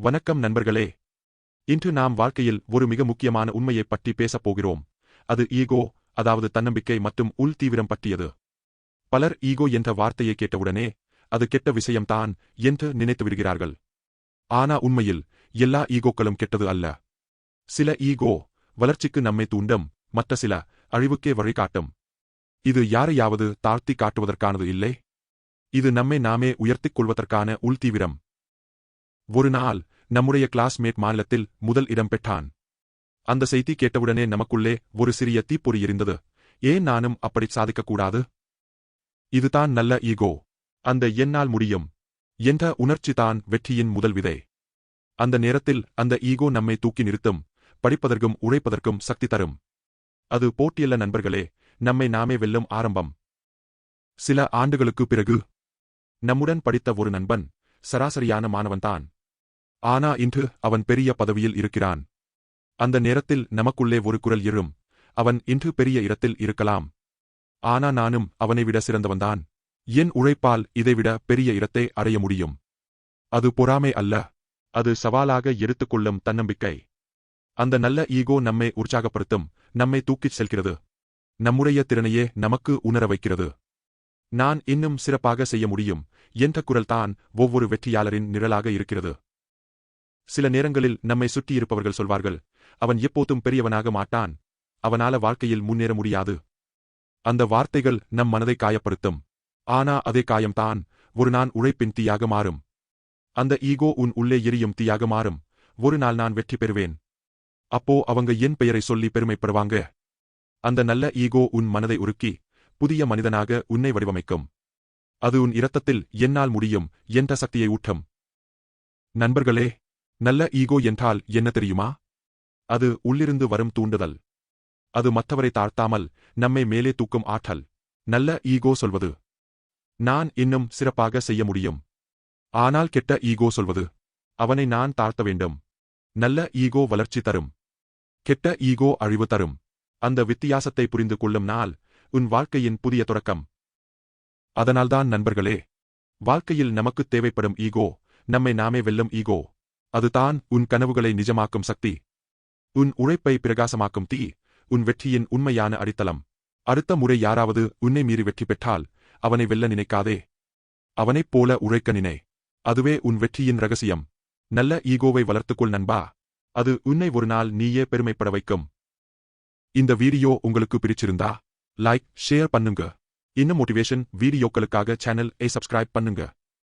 வணக்கம் நண்பர்களே. இன்று நாம் வாழ்க்கையில் ஒரு மிக முக்கியமான உண்மையைப் பற்றி பேசப் போகிறோம். அது ஈகோ அதாவது தன்னம்பிக்கை மற்றும் உள் தீவிரம் பற்றியது. பலர் ஈகோ என்ற வார்த்தையை கேட்டவுடனே அது கெட்ட விஷயம்தான் என்று நினைத்து விடுகிறார்கள். ஆனா உண்மையில் எல்லா ஈகோக்களும் கெட்டது அல்ல. சில ஈகோ வளர்ச்சிக்கு நம்மை தூண்டும் மற்ற சில அழிவுக்கே வழிகாட்டும். இது யாரையாவது தாழ்த்தி காட்டுவதற்கானது இல்லை? இது நம்மை நாமே உயர்த்திக் கொள்வதற்கான உள்தீவிரம் ஒரு நாள் நம்முடைய கிளாஸ்மேட் மாநிலத்தில் முதல் இடம் பெற்றான். அந்த செய்தி கேட்டவுடனே நமக்குள்ளே ஒரு சிறிய தீப்பொறி இருந்தது ஏன் நானும் அப்படி சாதிக்கக்கூடாது? இதுதான் நல்ல ஈகோ. அந்த என்னால் முடியும். என்ற உணர்ச்சிதான் வெற்றியின் முதல் விதை. அந்த நேரத்தில் அந்த ஈகோ நம்மை தூக்கி நிறுத்தும் படிப்பதற்கும் உழைப்பதற்கும் சக்தி தரும். அது போட்டியல்ல நண்பர்களே நம்மை நாமே வெல்லும் ஆரம்பம். சில ஆண்டுகளுக்குப் பிறகு நம்முடன் படித்த ஒரு நண்பன் சராசரியான மாணவன்தான். ஆனா இன்று அவன் பெரிய பதவியில் இருக்கிறான். அந்த நேரத்தில் நமக்குள்ளே ஒரு குரல் எழும். அவன் இன்று பெரிய இடத்தில் இருக்கலாம். ஆனா நானும் அவனை விட சிறந்தவன்தான். என் உழைப்பால் இதைவிட பெரிய இடத்தை அடைய முடியும். அது பொறாமை அல்ல. அது சவாலாக எடுத்துக்கொள்ளும் தன்னம்பிக்கை. அந்த நல்ல ஈகோ நம்மை உற்சாகப்படுத்தும் நம்மை தூக்கிச் செல்கிறது. நம்முடைய திறனையே நமக்கு உணர வைக்கிறது. நான் இன்னும் சிறப்பாக செய்ய முடியும் என்ற குரல்தான் ஒவ்வொரு வெற்றியாளரின் நிழலாக இருக்கிறது. சில நேரங்களில் நம்மை சுற்றியிருப்பவர்கள் சொல்வார்கள் அவன் எப்போதும் பெரியவனாக மாட்டான். அவனால வாழ்க்கையில் முன்னேற முடியாது. அந்த வார்த்தைகள் நம் மனதை காயப்படுத்தும். ஆனா அதே காயம்தான். ஒரு நான் உழைப்பின் தீயாக மாறும். அந்த ஈகோ உன் உள்ளே எரியும் தீயாக மாறும். ஒரு நாள் நான் வெற்றி பெறுவேன். அப்போ அவங்க என் பெயரை சொல்லி பெருமைப்படுவாங்க. அந்த நல்ல ஈகோ உன் மனதை உருக்கி புதிய மனிதனாக உன்னை வடிவமைக்கும். அது உன் இரத்தத்தில் என்னால் முடியும் என்ற சக்தியை ஊட்டம். நண்பர்களே நல்ல ஈகோ என்றால் என்ன தெரியுமா? அது உள்ளிருந்து வரும் தூண்டுதல். அது மற்றவரை தாழ்த்தாமல் நம்மை மேலே தூக்கும் ஆற்றல். நல்ல ஈகோ சொல்வது. நான் இன்னும் சிறப்பாக செய்ய முடியும். ஆனால் கெட்ட ஈகோ சொல்வது. அவனை நான் தாழ்த்த வேண்டும். நல்ல ஈகோ வளர்ச்சி தரும். கெட்ட ஈகோ அழிவு தரும். அந்த வித்தியாசத்தை புரிந்து கொள்ளும் நாள் உன் வாழ்க்கையின் புதிய தொடக்கம். அதனால்தான் நண்பர்களே வாழ்க்கையில் நமக்குத் தேவைப்படும் ஈகோ நம்மை நாமே வெல்லும் ஈகோ. அதுதான் உன் கனவுகளை நிஜமாக்கும் சக்தி. உன் உழைப்பை பிரகாசமாக்கும் தீ உன் வெற்றியின் உண்மையான அடித்தளம். அடுத்த முறை யாராவது உன்னை மீறி வெற்றி பெற்றால் அவனை வெல்ல நினைக்காதே. அவனைப் போல உழைக்க நினை. அதுவே உன் வெற்றியின் ரகசியம். நல்ல ஈகோவை வளர்த்துக்கொள் நண்பா. அது உன்னை ஒரு நாள் நீயே பெருமைப்பட வைக்கும். இந்த வீடியோ உங்களுக்கு பிடிச்சிருந்தா லைக் ஷேர் பண்ணுங்க. இன்னும் மோட்டிவேஷன் வீடியோக்களுக்காக சேனல் ஏ சப்ஸ்கிரைப் பண்ணுங்க.